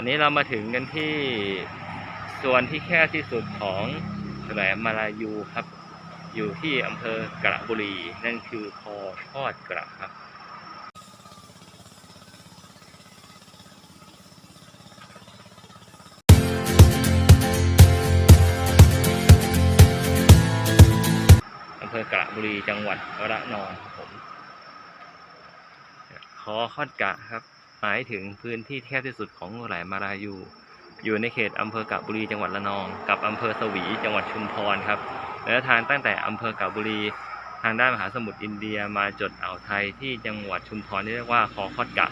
อนนี้เรามาถึงกันที่ส่วนที่แคบที่สุดของแหลมมาลายูครับ อยู่ที่อำเภอกระบุรี นั่นคือคอทอดกระครับอำเภอกระบุรีจังหวัดระนองครับผมคอคอดกะครับ หมายถึงพื้นที่แคบที่สุดของแหลมมาลายู อยู่ในเขตอำเภอกาบุรีจังหวัดระนอง กับอำเภอสวีจังหวัดชุมพรครับระยะทางตั้งแต่อำเภอกาบุรี ทางด้านมหาสมุทรอินเดียมาจดอ่าวไทยที่จังหวัดชุมพรที่เรียกว่าคอคอดกะ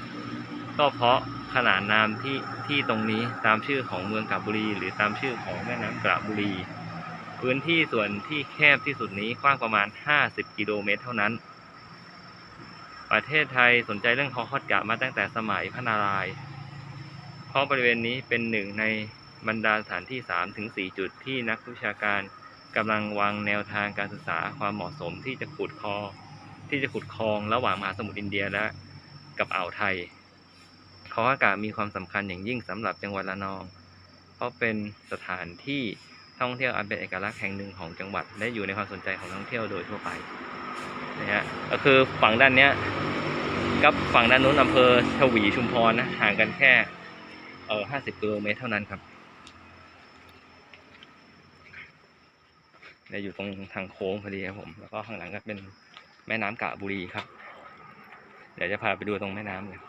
ก็เพราะขนานนามที่ที่ตรงนี้ตามชื่อของเมืองกาบุรี หรือตามชื่อของแม่น้ำกระบุรี พื้นที่ส่วนที่แคบที่สุดนี้กว้างประมาณ 50 กิโลเมตรเท่านั้น ประเทศไทยสนใจเรื่องคอคอดกะมาตั้งแต่สมัยพระนารายณ์เพราะบริเวณนี้เป็นหนึ่งในบรรดาสถานที่3ถึง4จุดที่นักวิชาการกำลังวางแนวทางการศึกษาความเหมาะสมที่จะขุดคอ ที่จะขุดคลองระหว่างมหาสมุทรอินเดียและกับอ่าวไทยคออากาศมีความสำคัญอย่างยิ่งสำหรับจังหวัดระนอง เพราะเป็นสถานที่ท่องเที่ยวอันเป็นเอกลักษณ์แห่งหนึ่งของจังหวัด และอยู่ในความสนใจของนักท่องเที่ยวโดยทั่วไปนะฮะก็คือฝั่งด้านเนี้ย กับฝั่งด้านนู้นอำเภอชวีชุมพรนะห่างกันแค่เออห้าสิบกิโลเมตรเท่านั้นครับเนี่ยอยู่ตรงทางโค้งพอดีครับผมแล้วก็ข้างหลังก็เป็นแม่น้ำกะบุรีครับ เดี๋ยวจะพาไปดูตรงแม่น้ำเลย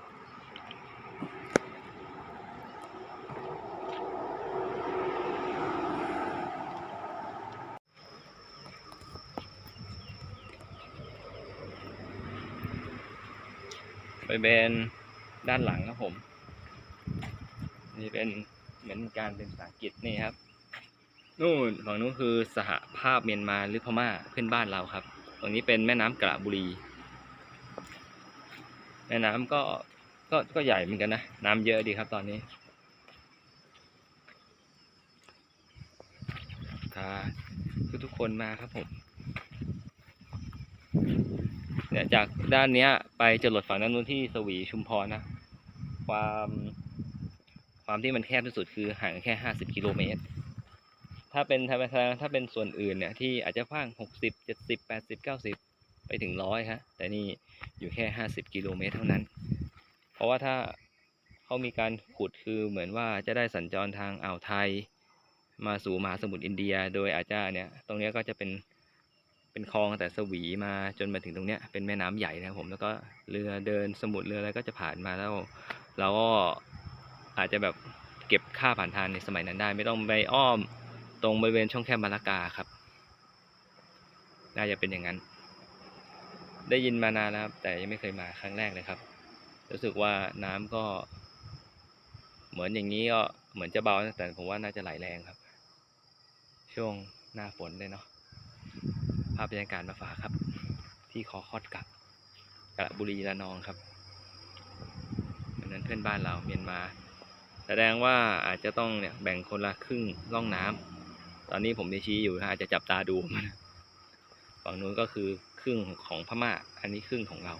บริเวณด้านหลังครับผม นี่เป็นเหมือนการเป็นภาษาอังกฤษนี่ครับ นู่นฝั่งนู้นคือสหภาพเมียนมาหรือพม่าเพื่อนบ้านเราครับ ตรงนี้เป็นแม่น้ำกระบุรี แม่น้ำก็ก็ก็ใหญ่เหมือนกันนะ น้ำเยอะดีครับตอนนี้พาทุกทุกๆคนมาครับผม เนี่ยจากด้านเนี้ย ไปจรดฝั่งด้านนู้นที่สวีชุมพรนะ ความความที่มันแคบที่สุดคือห่างแค่ห้าสิบกิโลเมตร ถ้าเป็นธรรมชาติถ้าเป็นส่วนอื่นเนี่ยที่อาจจะกว้างหกสิบเจ็ดสิบแปดสิบเก้าสิบไปถึงร้อยฮะ แต่นี่อยู่แค่ห้าสิบกิโลเมตรเท่านั้น เพราะว่าถ้าเขามีการขุดคือเหมือนว่าจะได้สัญจรทางอ่าวไทย มาสู่มหาสมุทรอินเดีย โดยอาจจะเนี่ย ตรงนี้ก็จะเป็น เป็นคลองแต่สวีมาจนมาถึงตรงเนี้ยเป็นแม่น้ำใหญ่นะครับผมแล้วก็เรือเดินสมุทรเรืออะไรก็จะผ่านมาแล้วเราก็อาจจะแบบเก็บค่าผ่านทางในสมัยนั้นได้ ไม่ต้องไปอ้อมตรงบริเวณช่องแคบมาลากาครับน่าจะเป็นอย่างนั้น ได้ยินมานานแล้วครับ แต่ยังไม่เคยมาครั้งแรกเลยครับ รู้สึกว่าน้ำก็ เหมือนอย่างนี้ก็เหมือนจะเบาแต่ผมว่าน่าจะไหลแรงครับ ช่วงหน้าฝนเลยเนาะ ภาพบรรยากาศมาฝากครับ ที่คอคอดกักกระบุรีระนองครับอันนั้นเพื่อนบ้านเราเมียนมา แสดงว่าอาจจะต้องเนี่ยแบ่งคนละครึ่งร่องน้ำตอนนี้ผมได้ชี้อยู่นะอาจจะจับตาดูมันฝั่งนู้นก็คือครึ่งของพม่า อันนี้ครึ่งของเรา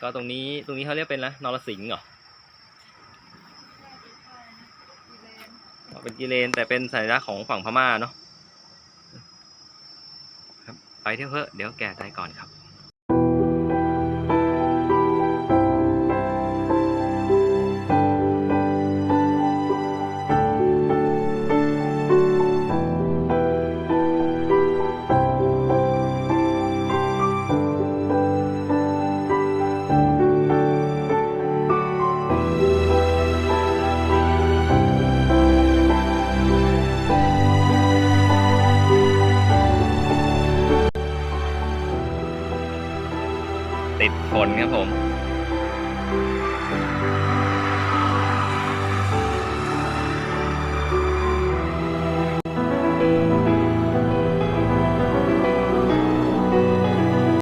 ก็ตรงนี้ตรงนี้เขาเรียกเป็นนะนรสิงห์เหรออ๋อ เป็นกิเลนแต่เป็นสัญลักษณ์ของฝั่งพม่าเนาะครับไปเที่ยวเพอะเดี๋ยวแก่ใจก่อนครับ ฝนครับผม